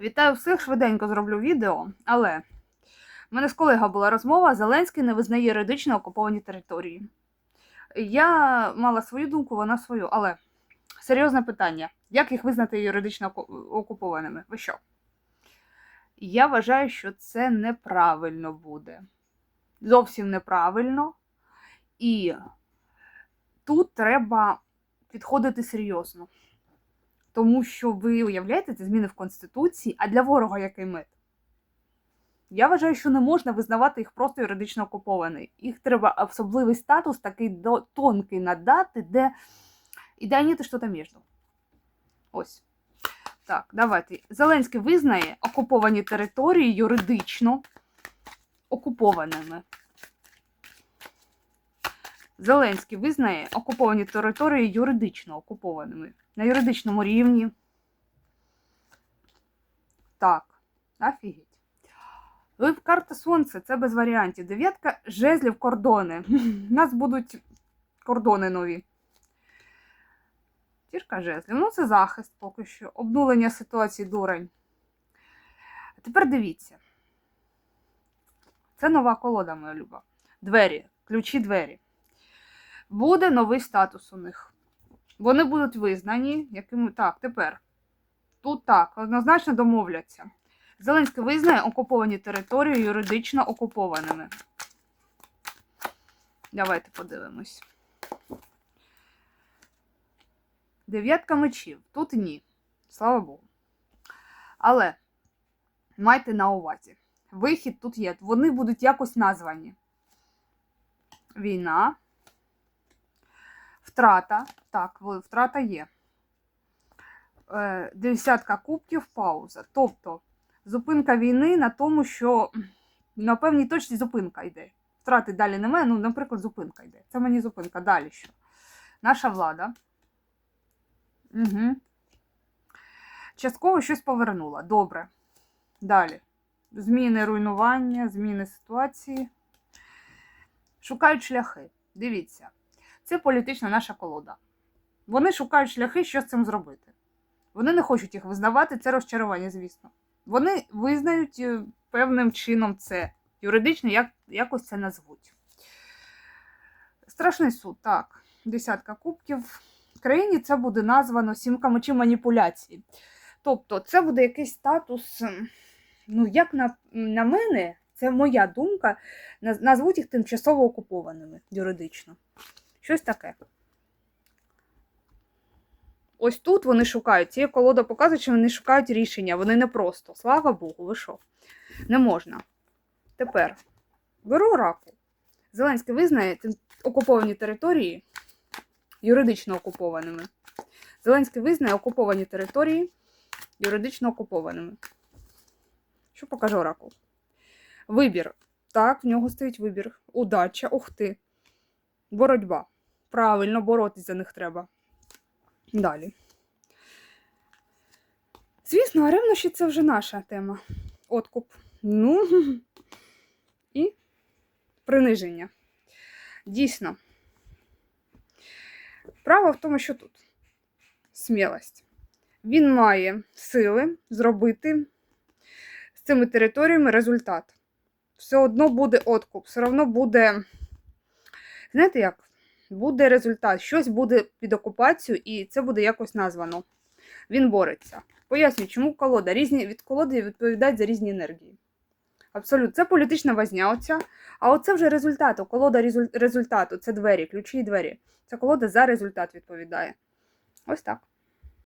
Вітаю всіх, швиденько зроблю відео, але в мене з колега була розмова, Зеленський не визнає юридично окуповані території. Я мала свою думку, вона свою, але серйозне питання: як їх визнати юридично окупованими? Ви що? Я вважаю, що це неправильно буде. Зовсім неправильно. І тут треба підходити серйозно. Тому що ви уявляєте, це зміни в Конституції, а для ворога який мет? Я вважаю, що не можна визнавати їх просто юридично окупований. Їх треба особливий статус, такий тонкий надати, де і дайніти щось між. Ось. Так, давайте. Зеленський визнає окуповані території юридично окупованими. Зеленський визнає окуповані території юридично окупованими. На юридичному рівні. Так, офігеть. Карта Сонце, це без варіантів. Дев'ятка жезлів кордони. У нас будуть кордони нові. Тірка жезлів. Ну, це захист поки що. Обнулення ситуації дурень. А тепер дивіться. Це нова колода, моя люба. Двері, ключі двері. Буде новий статус у них. Вони будуть визнані, якими. Так, тепер. Тут так, однозначно домовляться. Зеленський визнає окуповані території юридично окупованими. Давайте подивимось. Дев'ятка мечів. Тут ні. Слава Богу. Але майте на увазі. Вихід тут є. Вони будуть якось названі. Війна. Втрата. Так, втрата є. Е, Десятка кубків, пауза. Тобто зупинка війни на тому, що на певній точці зупинка йде. Втрати далі немає, ну, наприклад, зупинка йде. Це мені зупинка. Далі що? Наша влада. Угу. Частково щось повернула. Добре. Далі. Зміни руйнування, зміни ситуації. Шукають шляхи. Дивіться. Це політична наша колода. Вони шукають шляхи, що з цим зробити. Вони не хочуть їх визнавати, це розчарування, звісно. Вони визнають е, певним чином це. Юридично як, якось це назвуть. Страшний суд, так. Десятка кубків. В країні це буде названо сімка мечів маніпуляції. Тобто, це буде якийсь статус, ну, як на, на мене, це моя думка, назвуть їх тимчасово окупованими юридично. Щось таке. Ось тут вони шукають. Цією колода показує, що вони шукають рішення. Вони не просто. Слава Богу, ви що? Не можна. Тепер беру раку. Зеленський визнає окуповані території юридично окупованими. Зеленський визнає окуповані території юридично окупованими. Що покаже оракул? Вибір. Так, в нього стоїть вибір. Удача, ух ти. Боротьба. Правильно, боротись за них треба. Далі. Звісно, а ревнощі це вже наша тема. Откуп. Ну і приниження. Дійсно. Право в тому, що тут смілость. Він має сили зробити з цими територіями результат. Все одно буде откуп, все одно буде. Знаєте як? Буде результат, щось буде під окупацію, і це буде якось названо. Він бореться. Пояснюю, чому колода. Різні від колоди відповідають за різні енергії. Абсолютно, це політична возня оця. А оце вже результат. Колода результату це двері, ключі і двері. Ця колода за результат відповідає. Ось так.